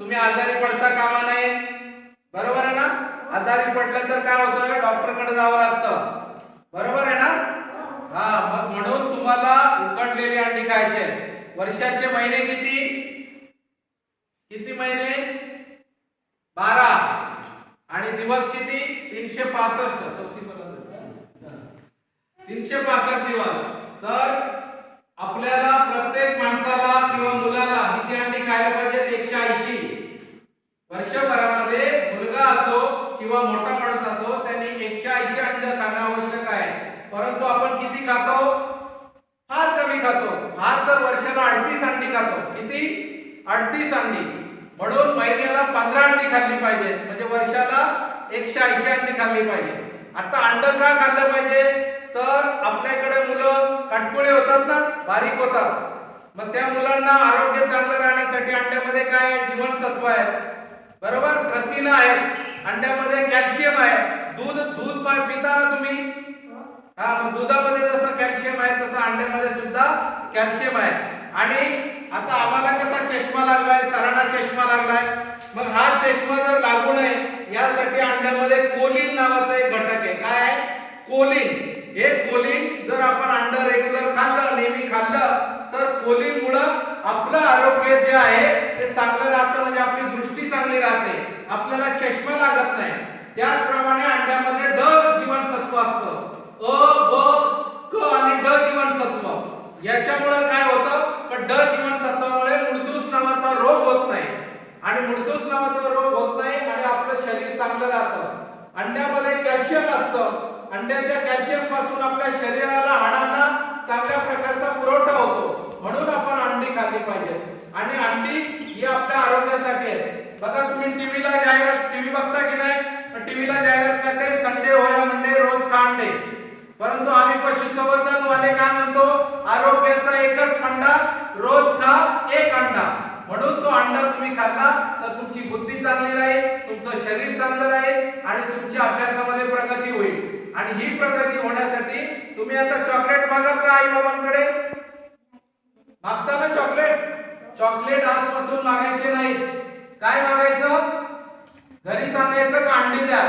तुम्ही आजारी पडता कामा नये. बरोबर आहे ना? आजारी पडलं तर काय होतं? डॉक्टरकडे जावं लागतं. बरोबर आहे ना? हा मग म्हणून तुम्हाला उकडलेली अंडी खायचे वर्षाचे महिने किती? किती महिने? बारा. आणि दिवस किती? तीनशे पासष्ट. चौथी तीनशे पासष्ट दिवस. तर आपल्याला प्रत्येक माणसाला किंवा मुलाला किती अंडी खायला पाहिजेत एकशे ऐंशी वर्षभरामध्ये मुलगा असो किंवा मोठा माणूस असो त्यांनी एकशे ऐंशी अंड खाणं आवश्यक आहे. परंतु आपण किती खातो? फार कमी खातो. फार तर वर्षाला अडतीस अंडी खातो. किती? अडतीस अंडी. म्हणून महिन्याला पंधरा अंडी खाल्ली पाहिजे. म्हणजे वर्षाला एकशे ऐंशी अंडी खाल्ली पाहिजे. आता अंड का खाल्लं पाहिजे? तर आपल्याकडे मुलं काटकोळे होतात ना बारीक होतात. मग त्या मुलांना आरोग्य चांगलं राहण्यासाठी अंड्यामध्ये काय जीवनसत्व आहे. बरोबर? प्रथिन आहे अंड्यामध्ये कॅल्शियम आहे. दूध दूध पिताना पिता तुम्ही? हा मग दुधामध्ये जसं कॅल्शियम आहे तसं अंड्यामध्ये सुद्धा कॅल्शियम आहे. आणि आता आम्हाला कसा चष्मा लागलाय? सरांना चष्मा लागलाय. मग हा चष्मा जर लागू नये यासाठी अंड्यामध्ये कोलिन नावाचा एक घटक आहे. काय आहे? कोलिन. हे कोलिन जर आपण अंड रेग्युलर खाल्लं नेहमी खाल्लं तर कोलिनमुळं आपलं आरोग्य जे आहे ते चांगलं राहतं म्हणजे आपली दृष्टी चांगली राहते. आपल्याला चष्मा लागत नाही. त्याचप्रमाणे अंड्यामध्ये ड जीवनसत्व असतं. अ ब क आणि ड जीवनसत्व. याच्यामुळे काय होतं? पण ड जीवनसत्वामुळे मुळदूस नावाचा रोग होत नाही. आणि मुळदूस नावाचा रोग होत नाही आणि आपलं शरीर चांगलं राहतं. अंड्यामध्ये कॅल्शियम असतं. अंड्याच्या कॅल्शियमपासून आपल्या शरीराला हाडांना चांगल्या प्रकारचा पुरवठा होतो म्हणून आपण अंडी खाल्ली पाहिजे आणि अंडी ही आपल्या आरोग्यासाठी आहे. बघा तुम्ही टीव्हीला जाहिरात टीव्ही बघता की नाही? टीव्हीला जाहिरात करते संडे होया मंडे रोज खा अंडे परंतु आम्ही पशुसंवर्धन वाले काय म्हणतो? आरोग्याचा एकच अंडा रोज खा एक अंडा. म्हणून तो अंडा तुम्ही खाल्ला तर तुमची बुद्धी चांगली राहील तुमचं शरीर चांगलं राहील आणि तुमची अभ्यासामध्ये प्रगती होईल. आणि ही प्रगती होण्यासाठी तुम्ही आता चॉकलेट मागाल का आई बाबांकडे? मागता ना चॉकलेट चॉकलेट आजपासून मागायचे नाही काय मागायचं? घरी सांगायचं कांडी द्या.